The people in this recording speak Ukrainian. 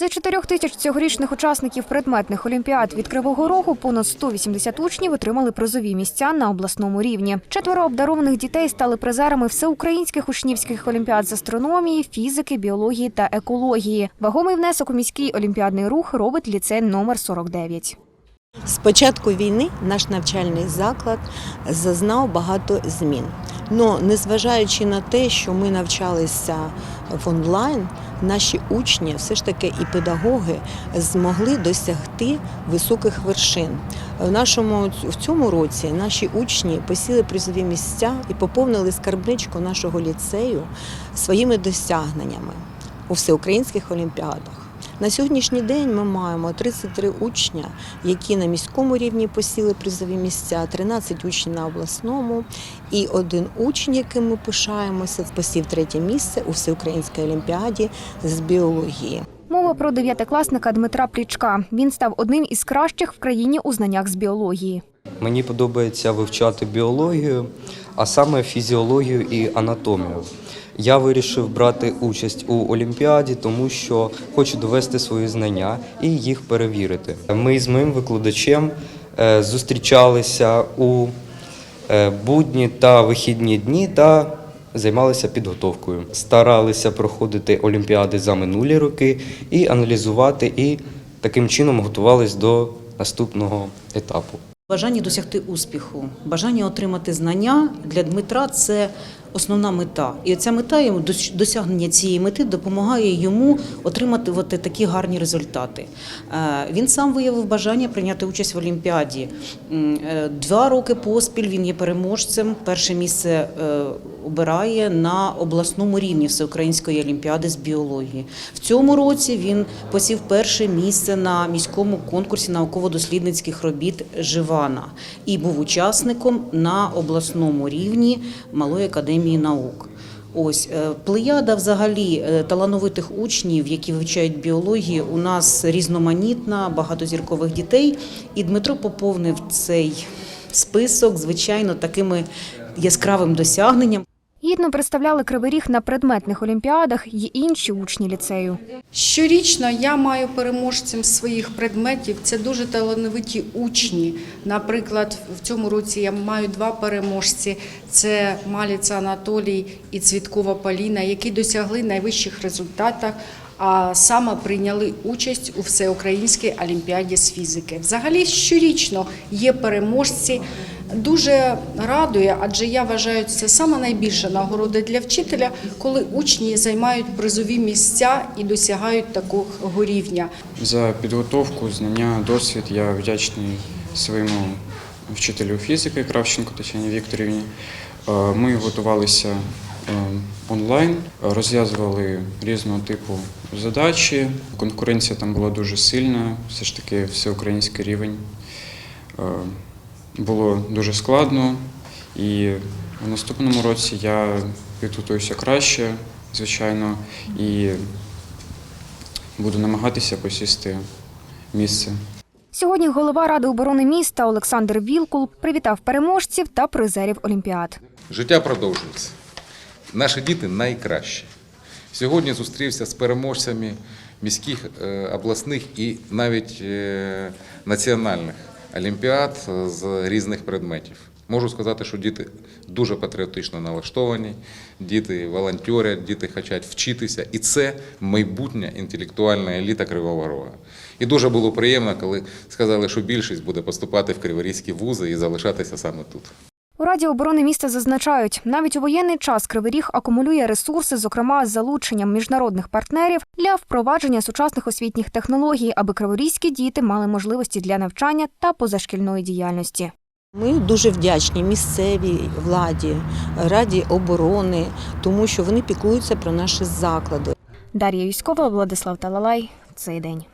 За чотирьох тисяч цьогорічних учасників предметних олімпіад від Кривого Рогу понад 180 учнів отримали призові місця на обласному рівні. Четверо обдарованих дітей стали призерами всеукраїнських учнівських олімпіад з астрономії, фізики, біології та екології. Вагомий внесок у міський олімпіадний рух робить ліцей номер 49. З початку війни наш навчальний заклад зазнав багато змін. Но незважаючи на те, що ми навчалися в онлайн, наші учні, все ж таки і педагоги змогли досягти високих вершин. В нашому в цьому році наші учні посіли призові місця і поповнили скарбничку нашого ліцею своїми досягненнями у всеукраїнських олімпіадах. На сьогоднішній день ми маємо 33 учня, які на міському рівні посіли призові місця, 13 учнів на обласному і один учень, яким ми пишаємося, посів третє місце у всеукраїнській олімпіаді з біології. Мова про дев'ятикласника Дмитра Плічка. Він став одним із кращих в країні у знаннях з біології. Мені подобається вивчати біологію, а саме фізіологію і анатомію. Я вирішив брати участь у Олімпіаді, тому що хочу довести свої знання і їх перевірити. Ми з моїм викладачем е, зустрічалися у е, будні та вихідні дні та займалися підготовкою. Старалися проходити олімпіади за минулі роки і аналізувати, і таким чином готувались до наступного етапу. Бажання досягти успіху, бажання отримати знання для Дмитра це основна мета. І ця мета йому досягнення цієї мети допомагає йому отримати от такі гарні результати. Е, Він сам виявив бажання прийняти участь в Олімпіаді. Е, Два роки поспіль він є переможцем. Перше місце е, обирає на обласному рівні Всеукраїнської олімпіади з біології. В цьому році він посів перше місце на міському конкурсі науково-дослідницьких робіт Живана і був учасником на обласному рівні Малої академії наук. Ось е, плеяда взагалі е, талановитих учнів, які вивчають біологію, у нас різноманітна, багатозіркових дітей. І Дмитро поповнив цей список, звичайно, такими яскравим досягненням. Гідно представляли Кривий Ріг на предметних олімпіадах й інші учні ліцею. Щорічно я маю переможцем своїх предметів. Це дуже талановиті учні. Наприклад, в цьому році я маю два переможці: це Маліца Анатолій і Цвіткова Поліна, які досягли найвищих результатів. А саме прийняли участь у всеукраїнській олімпіаді з фізики. Взагалі щорічно є переможці. Дуже радує, адже я вважаю, це саме найбільша нагорода для вчителя, коли учні займають призові місця і досягають такого рівня. За підготовку, знання, досвід я вдячний своєму вчителю фізики Кравченко Тетяні Вікторівні. Е, Ми готувалися е, онлайн, розв'язували різного типу задачі. Конкуренція там була дуже сильна, все ж таки всеукраїнський рівень. Було дуже складно, і в наступному році я підготуюся краще, звичайно, і буду намагатися посісти місце. Сьогодні голова ради оборони міста Олександр Вілкул привітав переможців та призерів олімпіад. Життя продовжується. Наші діти найкращі. Сьогодні зустрівся з переможцями міських, е, обласних і навіть е, національних олімпіад з різних предметів. Можу сказати, що діти дуже патріотично налаштовані, діти волонтерять, діти хочуть вчитися, і це майбутня інтелектуальна еліта Кривого Рога. І дуже було приємно, коли сказали, що більшість буде поступати в криворізькі вузи і залишатися саме тут. У Раді оборони міста зазначають, навіть у воєнний час Кривий Ріг акумулює ресурси, зокрема з залученням міжнародних партнерів для впровадження сучасних освітніх технологій, аби криворізькі діти мали можливості для навчання та позашкільної діяльності. Ми дуже вдячні місцевій владі, раді оборони, тому що вони піклуються про наші заклади. Дар'я Юськова, Владислав Талалай. Цей день.